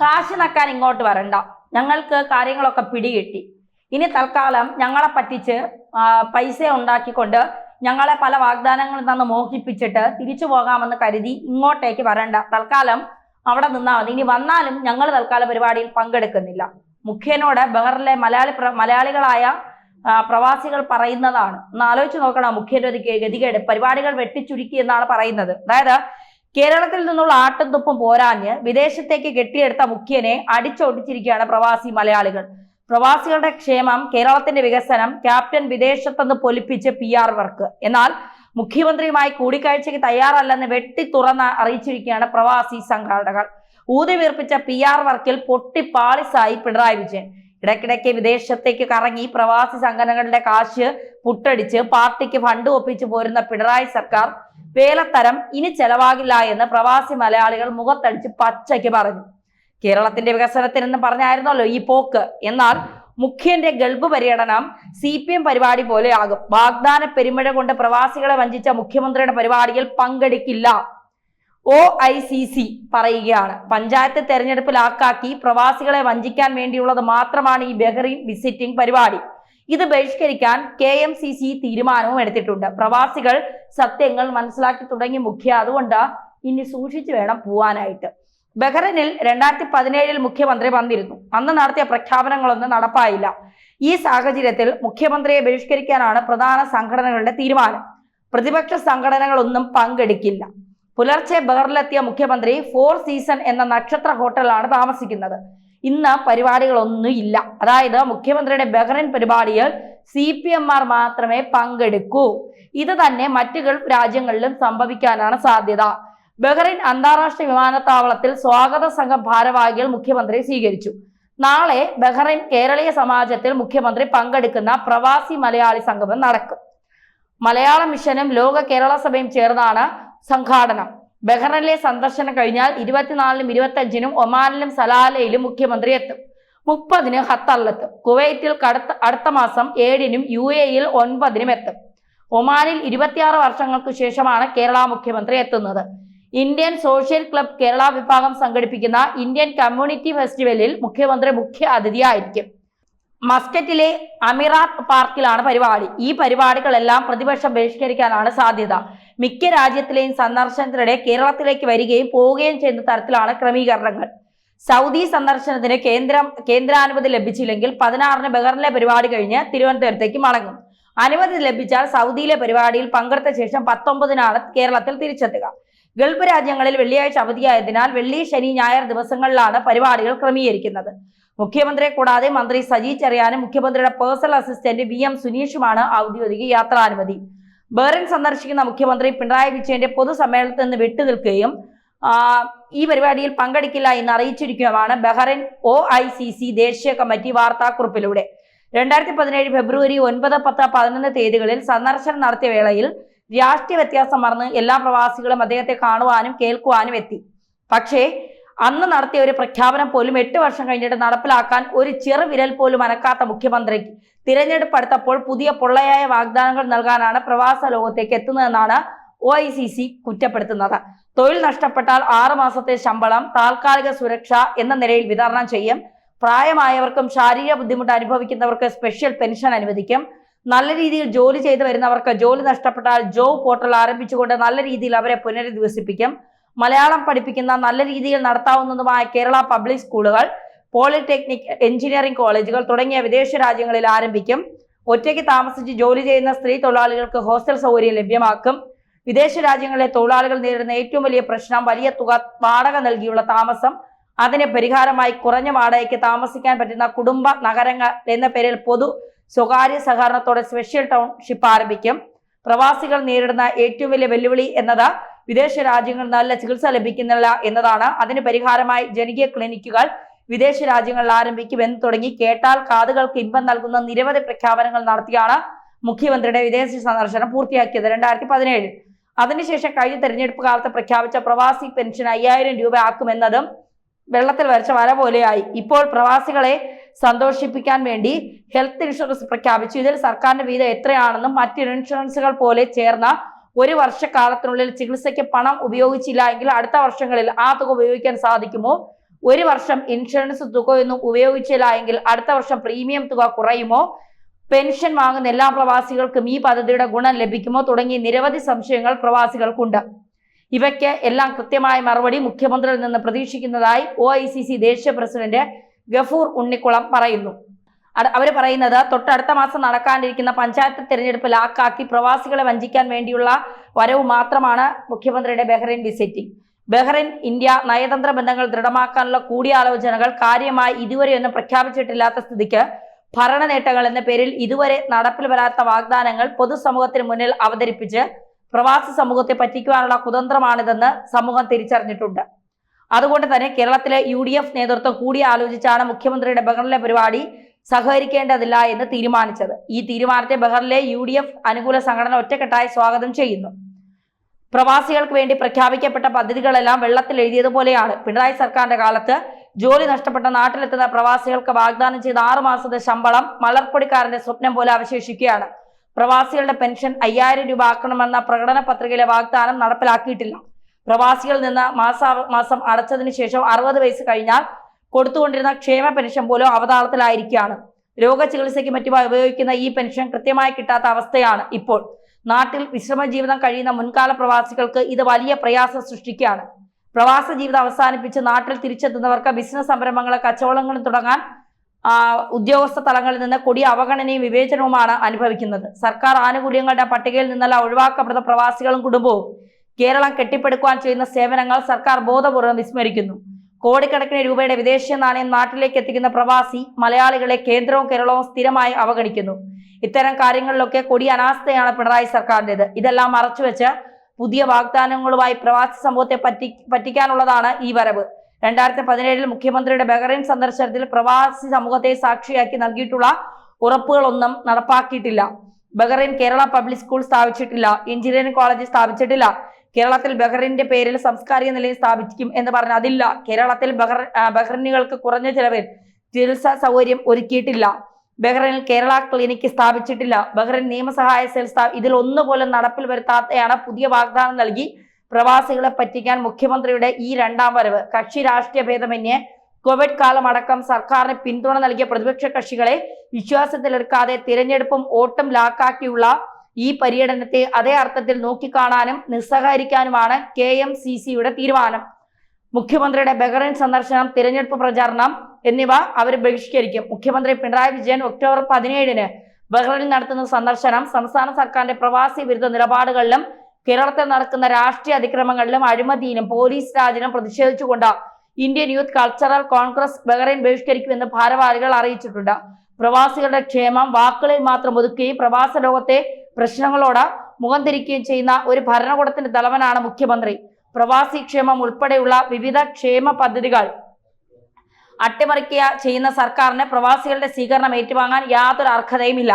കാശ് നക്കാൻ ഇങ്ങോട്ട് വരണ്ട. ഞങ്ങൾക്ക് കാര്യങ്ങളൊക്കെ പിടികിട്ടി. ഇനി തൽക്കാലം ഞങ്ങളെ പറ്റിച്ച് പൈസ ഉണ്ടാക്കിക്കൊണ്ട് ഞങ്ങളെ പല വാഗ്ദാനങ്ങളിൽ നിന്ന് മോഹിപ്പിച്ചിട്ട് തിരിച്ചു പോകാമെന്ന് കരുതി ഇങ്ങോട്ടേക്ക് വരണ്ട. തൽക്കാലം അവിടെ നിന്നാൽ മതി. ഇനി വന്നാലും ഞങ്ങൾ തൽക്കാല പരിപാടിയിൽ പങ്കെടുക്കുന്നില്ല. മുഖ്യനോട് ബഹറിലെ മലയാളി മലയാളികളായ പ്രവാസികൾ പറയുന്നതാണ്. ഒന്ന് ആലോചിച്ച് നോക്കണം. ഗ- ഗതികേട്. പരിപാടികൾ വെട്ടിച്ചുരുക്കി എന്നാണ് പറയുന്നത്. അതായത് കേരളത്തിൽ നിന്നുള്ള ആട്ടും തുപ്പും പോരാഞ്ഞ് വിദേശത്തേക്ക് കെട്ടിയെടുത്ത മുഖ്യനെ അടിച്ചൊടിച്ചിരിക്കുകയാണ് പ്രവാസി മലയാളികൾ. പ്രവാസികളുടെ ക്ഷേമം കേരളത്തിന്റെ വികസനം ക്യാപ്റ്റൻ വിദേശത്തെന്ന് പൊലിപ്പിച്ച് പി ആർ വർക്ക്. എന്നാൽ മുഖ്യമന്ത്രിയുമായി കൂടിക്കാഴ്ചയ്ക്ക് തയ്യാറല്ലെന്ന് വെട്ടി തുറന്ന് അറിയിച്ചിരിക്കുകയാണ് പ്രവാസി സംഘാടകർ. ഊതി വീർപ്പിച്ച പി ആർ വർക്കിൽ പൊട്ടിപ്പാളിസായി പിണറായി വിജയൻ. ഇടയ്ക്കിടയ്ക്ക് വിദേശത്തേക്ക് കറങ്ങി പ്രവാസി സംഘടനകളുടെ കാശ് പുട്ടടിച്ച് പാർട്ടിക്ക് ഫണ്ട് ഒപ്പിച്ചു പോരുന്ന പിണറായി സർക്കാർ വേലത്തരം ഇനി ചെലവാകില്ല എന്ന് പ്രവാസി മലയാളികൾ മുഖത്തടിച്ച് പച്ചയ്ക്ക് പറഞ്ഞു. കേരളത്തിന്റെ വികസനത്തിനെന്ന് പറഞ്ഞായിരുന്നല്ലോ ഈ പോക്ക്. എന്നാൽ മുഖ്യന്റെ ഗൾഫ് പര്യടനം സി പി എം പരിപാടി പോലെയാകും. വാഗ്ദാന പെരുമഴ കൊണ്ട് പ്രവാസികളെ വഞ്ചിച്ച മുഖ്യമന്ത്രിയുടെ പരിപാടിയിൽ പങ്കെടുക്കില്ല. ഒ ഐ സി സി പറയുകയാണ്. പഞ്ചായത്ത് തെരഞ്ഞെടുപ്പിൽ ആക്കാക്കി പ്രവാസികളെ വഞ്ചിക്കാൻ വേണ്ടിയുള്ളത് മാത്രമാണ് ഈ ബഹറിൻ വിസിറ്റിംഗ് പരിപാടി. ഇത് ബഹിഷ്കരിക്കാൻ കെ എം സി സി തീരുമാനവും എടുത്തിട്ടുണ്ട്. പ്രവാസികൾ സത്യങ്ങൾ മനസ്സിലാക്കി തുടങ്ങി മുഖ്യ അതുകൊണ്ട് ഇനി സൂക്ഷിച്ചു വേണം പോവാനായിട്ട്. ബഹ്റനിൽ രണ്ടായിരത്തി പതിനേഴിൽ മുഖ്യമന്ത്രി വന്നിരുന്നു. അന്ന് നടത്തിയ പ്രഖ്യാപനങ്ങളൊന്നും നടപ്പായില്ല. ഈ സാഹചര്യത്തിൽ മുഖ്യമന്ത്രിയെ ബഹിഷ്കരിക്കാനാണ് പ്രധാന സംഘടനകളുടെ തീരുമാനം. പ്രതിപക്ഷ സംഘടനകളൊന്നും പങ്കെടുക്കില്ല. പുലർച്ചെ ബഹറിലെത്തിയ മുഖ്യമന്ത്രി ഫോർ സീസൺ എന്ന നക്ഷത്ര ഹോട്ടലിലാണ് താമസിക്കുന്നത്. ഇന്ന് പരിപാടികളൊന്നും ഇല്ല. അതായത് മുഖ്യമന്ത്രിയുടെ ബഹ്റൈൻ പരിപാടിയിൽ സി പി എം ആർ മാത്രമേ പങ്കെടുക്കൂ. ഇത് തന്നെ മറ്റു ഗൾഫ് രാജ്യങ്ങളിലും സംഭവിക്കാനാണ് സാധ്യത. ബഹ്റൈൻ അന്താരാഷ്ട്ര വിമാനത്താവളത്തിൽ സ്വാഗത സംഘം ഭാരവാഹികൾ മുഖ്യമന്ത്രിയെ സ്വീകരിച്ചു. നാളെ ബഹ്റൈൻ കേരളീയ സമാജത്തിൽ മുഖ്യമന്ത്രി പങ്കെടുക്കുന്ന പ്രവാസി മലയാളി സംഗമം നടക്കും. മലയാള മിഷനും ലോക കേരള സഭയും ചേർന്നാണ് സംഘാടനം. ബഹ്റൈനിലെ സന്ദർശനം കഴിഞ്ഞാൽ ഇരുപത്തിനാലിനും ഇരുപത്തഞ്ചിനും ഒമാനിലും സലാലയിലും മുഖ്യമന്ത്രി എത്തും. മുപ്പതിന് ഖത്തറിലെത്തും കുവൈറ്റിൽ കടുത്ത അടുത്ത മാസം ഏഴിനും യു എയിൽ ഒൻപതിനും എത്തും. ഒമാനിൽ ഇരുപത്തിയാറ് വർഷങ്ങൾക്ക് ശേഷമാണ് കേരള മുഖ്യമന്ത്രി എത്തുന്നത്. ഇന്ത്യൻ സോഷ്യൽ ക്ലബ് കേരള വിഭാഗം സംഘടിപ്പിക്കുന്ന ഇന്ത്യൻ കമ്മ്യൂണിറ്റി ഫെസ്റ്റിവലിൽ മുഖ്യമന്ത്രി മുഖ്യ അതിഥിയായിരിക്കും. മസ്കറ്റിലെ അമിറാത്ത് പാർക്കിലാണ് പരിപാടി. ഈ പരിപാടികളെല്ലാം പ്രതിപക്ഷം ബഹിഷ്കരിക്കാനാണ് സാധ്യത. മിക്ക രാജ്യത്തിലെയും സന്ദർശനത്തിനിടെ കേരളത്തിലേക്ക് വരികയും പോവുകയും ചെയ്യുന്ന തരത്തിലാണ് ക്രമീകരണങ്ങൾ. സൗദി സന്ദർശനത്തിന് കേന്ദ്രം കേന്ദ്രാനുമതി ലഭിച്ചില്ലെങ്കിൽ പതിനാറിന് ബഹറിലെ പരിപാടി കഴിഞ്ഞ് തിരുവനന്തപുരത്തേക്ക് മടങ്ങും. അനുമതി ലഭിച്ചാൽ സൗദിയിലെ പരിപാടിയിൽ പങ്കെടുത്ത ശേഷം പത്തൊമ്പതിനാണ് കേരളത്തിൽ തിരിച്ചെത്തുക. ഗൾഫ് രാജ്യങ്ങളിൽ വെള്ളിയാഴ്ച അവധിയായതിനാൽ വെള്ളി ശനി ഞായർ ദിവസങ്ങളിലാണ് പരിപാടികൾ ക്രമീകരിക്കുന്നത്. മുഖ്യമന്ത്രിയെ കൂടാതെ മന്ത്രി സജി ചെറിയാനും മുഖ്യമന്ത്രിയുടെ പേഴ്സണൽ അസിസ്റ്റന്റ് വി എം സുനീഷുമാണ് ഔദ്യോഗിക യാത്രാനുമതി ബഹ്റിൻ സന്ദർശിക്കുന്ന മുഖ്യമന്ത്രി പിണറായി വിജയന്റെ പൊതുസമ്മേളനത്തിൽ നിന്ന് വിട്ടുനിൽക്കുകയും ഈ പരിപാടിയിൽ പങ്കെടുക്കില്ല എന്ന് അറിയിച്ചിരിക്കുകയുമാണ് Bahrain O I C C ദേശീയ കമ്മിറ്റി വാർത്താക്കുറിപ്പിലൂടെ. രണ്ടായിരത്തി പതിനേഴ് ഫെബ്രുവരി ഒൻപത് പത്ത് പതിനൊന്ന് തീയതികളിൽ സന്ദർശനം നടത്തിയ വേളയിൽ രാഷ്ട്രീയ വ്യത്യാസം മറന്ന് എല്ലാ പ്രവാസികളും അദ്ദേഹത്തെ കാണുവാനും കേൾക്കുവാനും എത്തി. പക്ഷേ അന്ന് നടത്തിയ ഒരു പ്രഖ്യാപനം പോലും എട്ട് വർഷം കഴിഞ്ഞിട്ട് നടപ്പിലാക്കാൻ ഒരു ചെറുവിരൽ പോലും അനക്കാത്ത മുഖ്യമന്ത്രിക്ക്. തിരഞ്ഞെടുപ്പ് അടുത്തപ്പോൾ പുതിയ പൊള്ളയായ വാഗ്ദാനങ്ങൾ നൽകാനാണ് പ്രവാസ ലോകത്തേക്ക് എത്തുന്നതെന്നാണ് ഒ ഐ സി സി കുറ്റപ്പെടുത്തുന്നത്. തൊഴിൽ നഷ്ടപ്പെട്ടാൽ ആറുമാസത്തെ ശമ്പളം താൽക്കാലിക സുരക്ഷ എന്ന നിലയിൽ വിതരണം ചെയ്യും. പ്രായമായവർക്കും ശാരീരിക ബുദ്ധിമുട്ട് അനുഭവിക്കുന്നവർക്ക് സ്പെഷ്യൽ പെൻഷൻ അനുവദിക്കും. നല്ല രീതിയിൽ ജോലി ചെയ്തു വരുന്നവർക്ക് ജോലി നഷ്ടപ്പെട്ടാൽ ജോബ് പോർട്ടൽ ആരംഭിച്ചുകൊണ്ട് നല്ല രീതിയിൽ അവരെ പുനരധിവസിപ്പിക്കും. മലയാളം പഠിപ്പിക്കുന്ന നല്ല രീതിയിൽ നടത്താവുന്നതുമായ കേരള പബ്ലിക് സ്കൂളുകൾ പോളിടെക്നിക് എഞ്ചിനീയറിംഗ് കോളേജുകൾ തുടങ്ങിയ വിദേശ രാജ്യങ്ങളിൽ ആരംഭിക്കും. ഒറ്റയ്ക്ക് താമസിച്ച് ജോലി ചെയ്യുന്ന സ്ത്രീ തൊഴിലാളികൾക്ക് ഹോസ്റ്റൽ സൗകര്യം ലഭ്യമാക്കും. വിദേശ രാജ്യങ്ങളിലെ തൊഴിലാളികൾ നേരിടുന്ന ഏറ്റവും വലിയ പ്രശ്നം വലിയ തുക വാടക നൽകിയുള്ള താമസം. അതിന് പരിഹാരമായി കുറഞ്ഞ വാടകയ്ക്ക് താമസിക്കാൻ പറ്റുന്ന കുടുംബ നഗരങ്ങൾ എന്ന പേരിൽ പൊതു സ്വകാര്യ സഹകരണത്തോടെ സ്പെഷ്യൽ ടൗൺഷിപ്പ് ആരംഭിക്കും. പ്രവാസികൾ നേരിടുന്ന ഏറ്റവും വലിയ വെല്ലുവിളി എന്നത് വിദേശ രാജ്യങ്ങളിൽ നല്ല ചികിത്സ ലഭിക്കുന്നില്ല എന്നതാണ് അതിന് പരിഹാരമായി ജനകീയ ക്ലിനിക്കുകൾ വിദേശ രാജ്യങ്ങളിൽ ആരംഭിക്കുമെന്ന് തുടങ്ങി കേട്ടാൽ കാതുകൾക്ക് ഇമ്പം നൽകുന്ന നിരവധി പ്രഖ്യാപനങ്ങൾ നടത്തിയാണ് മുഖ്യമന്ത്രിയുടെ വിദേശ സന്ദർശനം പൂർത്തിയാക്കിയത് രണ്ടായിരത്തി പതിനേഴിൽ അതിനുശേഷം കഴിഞ്ഞ തെരഞ്ഞെടുപ്പ് കാലത്ത് പ്രഖ്യാപിച്ച പ്രവാസി പെൻഷൻ അയ്യായിരം രൂപ ആക്കുമെന്നതും വെള്ളത്തിൽ വരച്ച വര പോലെയായി. ഇപ്പോൾ പ്രവാസികളെ സന്തോഷിപ്പിക്കാൻ വേണ്ടി ഹെൽത്ത് ഇൻഷുറൻസ് പ്രഖ്യാപിച്ചു. ഇതിൽ സർക്കാരിന്റെ വീതം എത്രയാണെന്നും മറ്റു ഇൻഷുറൻസുകൾ പോലെ ചേർന്ന ഒരു വർഷക്കാലത്തിനുള്ളിൽ ചികിത്സയ്ക്ക് പണം ഉപയോഗിച്ചില്ല എങ്കിൽ അടുത്ത വർഷങ്ങളിൽ ആ തുക ഉപയോഗിക്കാൻ സാധിക്കുമോ? ഒരു വർഷം ഇൻഷുറൻസ് തുകയൊന്നും ഉപയോഗിച്ചില്ല എങ്കിൽ അടുത്ത വർഷം പ്രീമിയം തുക കുറയുമോ? പെൻഷൻ വാങ്ങുന്ന എല്ലാ പ്രവാസികൾക്കും ഈ പദ്ധതിയുടെ ഗുണം ലഭിക്കുമോ? തുടങ്ങി നിരവധി സംശയങ്ങൾ പ്രവാസികൾക്കുണ്ട്. ഇവയ്ക്ക് എല്ലാം കൃത്യമായ മറുപടി മുഖ്യമന്ത്രിയിൽ നിന്ന് പ്രതീക്ഷിക്കുന്നതായി ഒ ദേശീയ പ്രസിഡന്റ് ഗഫൂർ ഉണ്ണിക്കുളം പറയുന്നു. അവർ പറയുന്നത് തൊട്ടടുത്ത മാസം നടക്കാണ്ടിരിക്കുന്ന പഞ്ചായത്ത് തിരഞ്ഞെടുപ്പ് ലാക്കാക്കി പ്രവാസികളെ വഞ്ചിക്കാൻ വേണ്ടിയുള്ള വരവ് മാത്രമാണ് മുഖ്യമന്ത്രിയുടെ ബഹ്റൈൻ വിസിറ്റിംഗ്. ബഹ്റൈൻ ഇന്ത്യ നയതന്ത്ര ബന്ധങ്ങൾ ദൃഢമാക്കാനുള്ള കൂടിയാലോചനകൾ കാര്യമായി ഇതുവരെയൊന്നും പ്രഖ്യാപിച്ചിട്ടില്ലാത്ത സ്ഥിതിക്ക് ഭരണ നേട്ടങ്ങൾ എന്ന പേരിൽ ഇതുവരെ നടപ്പിൽ വരാത്ത വാഗ്ദാനങ്ങൾ പൊതുസമൂഹത്തിന് മുന്നിൽ അവതരിപ്പിച്ച് പ്രവാസി സമൂഹത്തെ പറ്റിക്കുവാനുള്ള കുതന്ത്രമാണിതെന്ന് സമൂഹം തിരിച്ചറിഞ്ഞിട്ടുണ്ട്. അതുകൊണ്ട് തന്നെ കേരളത്തിലെ യു ഡി എഫ് നേതൃത്വം കൂടിയാലോചിച്ചാണ് മുഖ്യമന്ത്രിയുടെ ബഹറിലെ പരിപാടി സഹകരിക്കേണ്ടതില്ല എന്ന് തീരുമാനിച്ചത്. ഈ തീരുമാനത്തെ ബഹറിലെ യു ഡി എഫ് അനുകൂല സംഘടന ഒറ്റക്കെട്ടായി സ്വാഗതം ചെയ്യുന്നു. പ്രവാസികൾക്ക് വേണ്ടി പ്രഖ്യാപിക്കപ്പെട്ട പദ്ധതികളെല്ലാം വെള്ളത്തിൽ എഴുതിയതുപോലെയാണ്. പിണറായി സർക്കാരിന്റെ കാലത്ത് ജോലി നഷ്ടപ്പെട്ട നാട്ടിലെത്തുന്ന പ്രവാസികൾക്ക് വാഗ്ദാനം ചെയ്ത ആറു മാസത്തെ ശമ്പളം മലർപ്പൊടിക്കാരന്റെ സ്വപ്നം പോലെ അവശേഷിക്കുകയാണ്. പ്രവാസികളുടെ പെൻഷൻ അയ്യായിരം രൂപ ആക്കണമെന്ന പ്രകടന പത്രികയിലെ വാഗ്ദാനം നടപ്പിലാക്കിയിട്ടില്ല. പ്രവാസികളിൽ നിന്ന് മാസ മാസം അടച്ചതിന് ശേഷം അറുപത് വയസ്സ് കഴിഞ്ഞാൽ കൊടുത്തുകൊണ്ടിരുന്ന ക്ഷേമ പെൻഷൻ പോലും അവതാളത്തിലായിരിക്കുകയാണ്. രോഗചികിത്സയ്ക്ക് മറ്റുമായി ഉപയോഗിക്കുന്ന ഈ പെൻഷൻ കൃത്യമായി കിട്ടാത്ത അവസ്ഥയാണ് ഇപ്പോൾ. നാട്ടിൽ വിശ്രമ ജീവിതം കഴിയുന്ന മുൻകാല പ്രവാസികൾക്ക് ഇത് വലിയ പ്രയാസം സൃഷ്ടിക്കുകയാണ്. പ്രവാസ ജീവിതം അവസാനിപ്പിച്ച് നാട്ടിൽ തിരിച്ചെത്തുന്നവർക്ക് ബിസിനസ് സംരംഭങ്ങളും കച്ചവടങ്ങളും തുടങ്ങാൻ ഉദ്യോഗസ്ഥ തലങ്ങളിൽ നിന്ന് കൊടിയ അവഗണനയും വിവേചനവുമാണ് അനുഭവിക്കുന്നത്. സർക്കാർ ആനുകൂല്യങ്ങളുടെ പട്ടികയിൽ നിന്നെല്ലാം ഒഴിവാക്കപ്പെടുന്ന പ്രവാസികളും കുടുംബവും കേരളം കെട്ടിപ്പടുക്കുവാൻ ചെയ്യുന്ന സേവനങ്ങൾ സർക്കാർ ബോധപൂർവം വിസ്മരിക്കുന്നു. കോടിക്കണക്കിന് രൂപയുടെ വിദേശ നാണയം നാട്ടിലേക്ക് എത്തിക്കുന്ന പ്രവാസി മലയാളികളെ കേന്ദ്രവും കേരളവും സ്ഥിരമായി അവഗണിക്കുന്നു. ഇത്തരം കാര്യങ്ങളിലൊക്കെ കൊടിയ അനാസ്ഥയാണ് പിണറായി സർക്കാരിന്റെത്. ഇതെല്ലാം മറച്ചുവെച്ച് പുതിയ വാഗ്ദാനങ്ങളുമായി പ്രവാസി സമൂഹത്തെ പറ്റി പറ്റിക്കാനുള്ളതാണ് ഈ വരവ്. രണ്ടായിരത്തി പതിനേഴിൽ മുഖ്യമന്ത്രിയുടെ ബഹ്റൈൻ സന്ദർശനത്തിൽ പ്രവാസി സമൂഹത്തെ സാക്ഷിയാക്കി നൽകിയിട്ടുള്ള ഉറപ്പുകളൊന്നും നടപ്പാക്കിയിട്ടില്ല. ബഹ്റൈൻ കേരള പബ്ലിക് സ്കൂൾ സ്ഥാപിച്ചിട്ടില്ല. എഞ്ചിനീയറിംഗ് കോളേജ് സ്ഥാപിച്ചിട്ടില്ല. കേരളത്തിൽ ബഹ്റിന്റെ പേരിൽ സംസ്കാരിക നിലയം സ്ഥാപിക്കും എന്ന് പറഞ്ഞ അതില്ല. കേരളത്തിൽ ബഹർ ബഹ്റിനുകൾക്ക് കുറഞ്ഞ ചിലവിൽ ചികിത്സാ സൗകര്യം ഒരുക്കിയിട്ടില്ല. ബഹ്റിനിൽ കേരള ക്ലിനിക്ക് സ്ഥാപിച്ചിട്ടില്ല. ബഹ്റിൻ നിയമസഹായ സെൽ സ്ഥാ ഇതിൽ ഒന്നുപോലും നടപ്പിൽ വരുത്താത്തയാണ് പുതിയ വാഗ്ദാനം നൽകി പ്രവാസികളെ പറ്റിക്കാൻ മുഖ്യമന്ത്രിയുടെ ഈ രണ്ടാം വരവ്. കക്ഷി രാഷ്ട്രീയ ഭേദമന്യേ കോവിഡ് കാലമടക്കം സർക്കാരിന് പിന്തുണ നൽകിയ പ്രതിപക്ഷ കക്ഷികളെ വിശ്വാസത്തിലെടുക്കാതെ തിരഞ്ഞെടുപ്പും ഓട്ടം ലാക്കാക്കിയുള്ള ഈ പര്യടനത്തെ അതേ അർത്ഥത്തിൽ നോക്കിക്കാണാനും നിസ്സഹകരിക്കാനുമാണ് കെ എം സി സിയുടെ തീരുമാനം. മുഖ്യമന്ത്രിയുടെ ബഹ്റൈൻ സന്ദർശനം തിരഞ്ഞെടുപ്പ് പ്രചാരണം എന്നിവ അവർ ബഹിഷ്കരിക്കും. മുഖ്യമന്ത്രി പിണറായി വിജയൻ ഒക്ടോബർ പതിനേഴിന് ബഹ്റൈനിൽ നടത്തുന്ന സന്ദർശനം സംസ്ഥാന സർക്കാരിന്റെ പ്രവാസി വിരുദ്ധ നിലപാടുകളിലും കേരളത്തിൽ നടക്കുന്ന രാഷ്ട്രീയ അതിക്രമങ്ങളിലും അഴിമതിയിലും പോലീസ് രാജിനും പ്രതിഷേധിച്ചുകൊണ്ട് Indian youth cultural Congress Bahrain ബഹിഷ്കരിക്കുമെന്ന് ഭാരവാഹികൾ അറിയിച്ചിട്ടുണ്ട്. പ്രവാസികളുടെ ക്ഷേമം വാക്കുകളിൽ മാത്രം ഒതുക്കുകയും പ്രവാസ ലോകത്തെ പ്രശ്നങ്ങളോട് മുഖം തിരിക്കുകയും ചെയ്യുന്ന ഒരു ഭരണകൂടത്തിന്റെ തലവനാണ് മുഖ്യമന്ത്രി. പ്രവാസി ക്ഷേമം ഉൾപ്പെടെയുള്ള വിവിധ ക്ഷേമ പദ്ധതികൾ അട്ടിമറിക്കുക ചെയ്യുന്ന സർക്കാരിന് പ്രവാസികളുടെ സ്വീകരണം ഏറ്റുവാങ്ങാൻ യാതൊരു അർഹതയുമില്ല.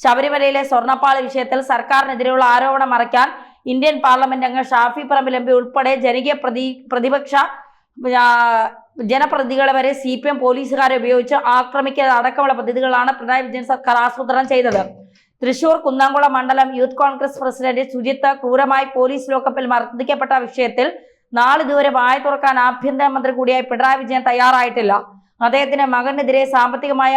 ശബരിമലയിലെ സ്വർണപ്പാളി വിഷയത്തിൽ സർക്കാരിനെതിരെയുള്ള ആരോപണം മറയ്ക്കാൻ ഇന്ത്യൻ പാർലമെന്റ് അംഗം ഷാഫി പറമ്പിൽ എം ഉൾപ്പെടെ ജനകീയ പ്രതി പ്രതിപക്ഷ ജനപ്രതിനിധികളെ വരെ സി പി എം പോലീസുകാരെ ഉപയോഗിച്ച് ആക്രമിക്കാതെ അടക്കമുള്ള പദ്ധതികളാണ് പിണറായി വിജയൻ സർക്കാർ ആസൂത്രണം ചെയ്തത്. തൃശൂർ കുന്നംകുളം മണ്ഡലം യൂത്ത് കോൺഗ്രസ് പ്രസിഡന്റ് സുജിത്ത് ക്രൂരമായി പോലീസ് ലോക്കപ്പിൽ മർദ്ദിക്കപ്പെട്ട വിഷയത്തിൽ നാളിതുവരെ വായ തുറക്കാൻ ആഭ്യന്തരമന്ത്രി കൂടിയായി പിണറായി വിജയൻ തയ്യാറായിട്ടില്ല. അദ്ദേഹത്തിന്റെ മകനെതിരെ സാമ്പത്തികമായ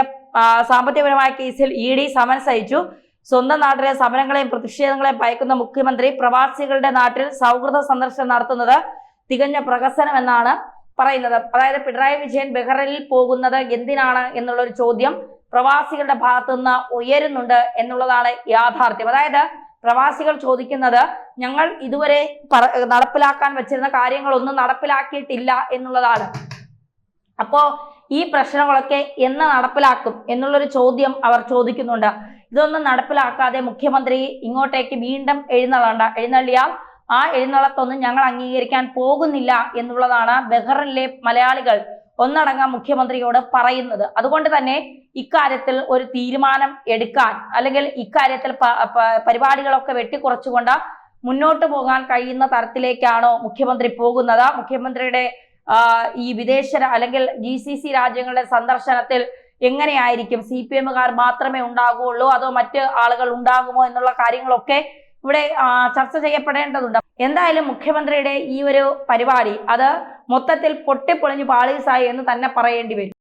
സാമ്പത്തികപരമായ കേസിൽ ഇ ഡി സമൻസ് അയച്ചു സ്വന്തം നാട്ടിലെ സമരങ്ങളെയും പ്രതിഷേധങ്ങളെയും ഭയക്കുന്ന മുഖ്യമന്ത്രി പ്രവാസികളുടെ നാട്ടിൽ സൗഹൃദ സന്ദർശനം നടത്തുന്നത് തികഞ്ഞ പ്രഹസനം എന്നാണ് പറയുന്നത്. അതായത് പിണറായി വിജയൻ ബഹ്റൈനിൽ പോകുന്നത് എന്തിനാണ് എന്നുള്ള ഒരു ചോദ്യം പ്രവാസികളുടെ ഭാഗത്തു നിന്ന് ഉയരുന്നുണ്ട് എന്നുള്ളതാണ് യാഥാർത്ഥ്യം. അതായത് പ്രവാസികൾ ചോദിക്കുന്നത് ഞങ്ങൾ ഇതുവരെ നടപ്പിലാക്കാൻ വെച്ചിരുന്ന കാര്യങ്ങളൊന്നും നടപ്പിലാക്കിയിട്ടില്ല എന്നുള്ളതാണ്. അപ്പോ ഈ പ്രശ്നങ്ങളൊക്കെ എന്ന് നടപ്പിലാക്കും എന്നുള്ളൊരു ചോദ്യം അവർ ചോദിക്കുന്നുണ്ട്. ഇതൊന്നും നടപ്പിലാക്കാതെ മുഖ്യമന്ത്രി ഇങ്ങോട്ടേക്ക് വീണ്ടും എഴുന്നള്ളണ്ട എഴുന്നള്ളിയാൽ ആ എഴുന്നള്ളത്തൊന്നും ഞങ്ങൾ അംഗീകരിക്കാൻ പോകുന്നില്ല എന്നുള്ളതാണ് ബഹ്റിനിലെ മലയാളികൾ ഒന്നടങ്കം മുഖ്യമന്ത്രിയോട് പറയുന്നത്. അതുകൊണ്ട് തന്നെ ഇക്കാര്യത്തിൽ ഒരു തീരുമാനം എടുക്കാൻ അല്ലെങ്കിൽ ഇക്കാര്യത്തിൽ പരിപാടികളൊക്കെ വെട്ടിക്കുറച്ചുകൊണ്ട് മുന്നോട്ട് പോകാൻ കഴിയുന്ന തരത്തിലേക്കാണോ മുഖ്യമന്ത്രി പോകുന്നത്? മുഖ്യമന്ത്രിയുടെ ഈ വിദേശ അല്ലെങ്കിൽ ജി സി സി രാജ്യങ്ങളുടെ സന്ദർശനത്തിൽ എങ്ങനെയായിരിക്കും? സി പി എമ്മുകാർ മാത്രമേ ഉണ്ടാകുള്ളൂ? അതോ മറ്റ് ആളുകൾ ഉണ്ടാകുമോ? എന്നുള്ള കാര്യങ്ങളൊക്കെ ഇവിടെ ചർച്ച ചെയ്യപ്പെടേണ്ടതുണ്ട്. എന്തായാലും മുഖ്യമന്ത്രിയുടെ ഈ ഒരു പരിപാടി അത് മൊത്തത്തിൽ പൊട്ടിപ്പൊളിഞ്ഞു പാളീസായി എന്ന് തന്നെ പറയേണ്ടി വരും.